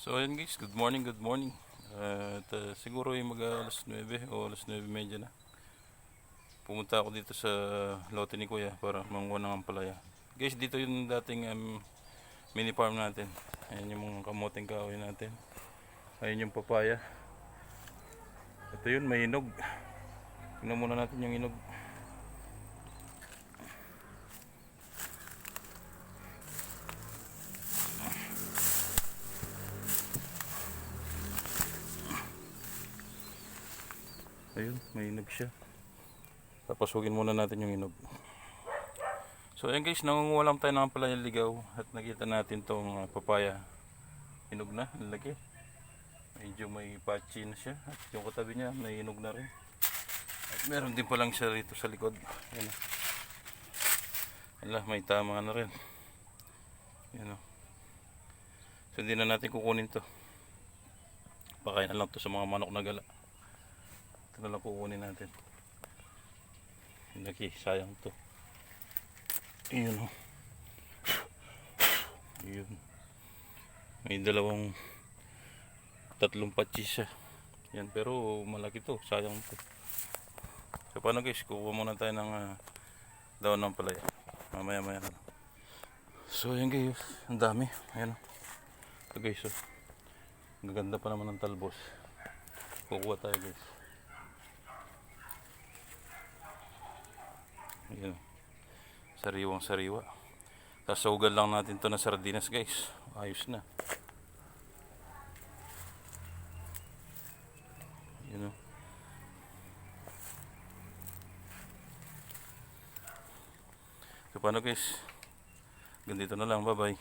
So ayun guys, good morning, good morning. Uh, at, uh, siguro yung mag uh, alas 9 o alas 9.30 na. Pumunta ako dito sa lote ni Kuya para manguha ng ampalaya. Guys, dito yung dating um, mini farm natin. Ayan yung mga kamoting kahoy natin. Ayan yung papaya. Ito yun, may inog. Tingnan muna natin yung inog. Ayun, may inog siya. Papasugin muna natin yung inog. So ayun guys, nangunguha lang tayo ng palaya ligaw at nakita natin tong uh, papaya. Inog na, laki. Medyo may patchy na siya at yung katabi niya may inog na rin. At meron din palang siya rito sa likod. Ayan o. Ala, may tama na rin. Yan o. So hindi na natin kukunin to. Pakain na lang to sa mga manok na gala. Ito na lang kukunin natin. Laki, sayang to. Ayun o. Ayun. May dalawang tatlong patsis siya. Yan, pero malaki to. Sayang to. So paano guys, kukuha muna tayo ng ah, daon ng palaya. Mamaya maya na. So yan guys, ang dami. Ayan. Ito guys oh. Ang ganda pa naman ng talbos. Kukuha tayo guys. Ayan. Sariwang sariwa. Sasugal lang natin to na sardinas guys. Ayos na. Ayan o. So paano guys? Ganito na lang. Bye bye.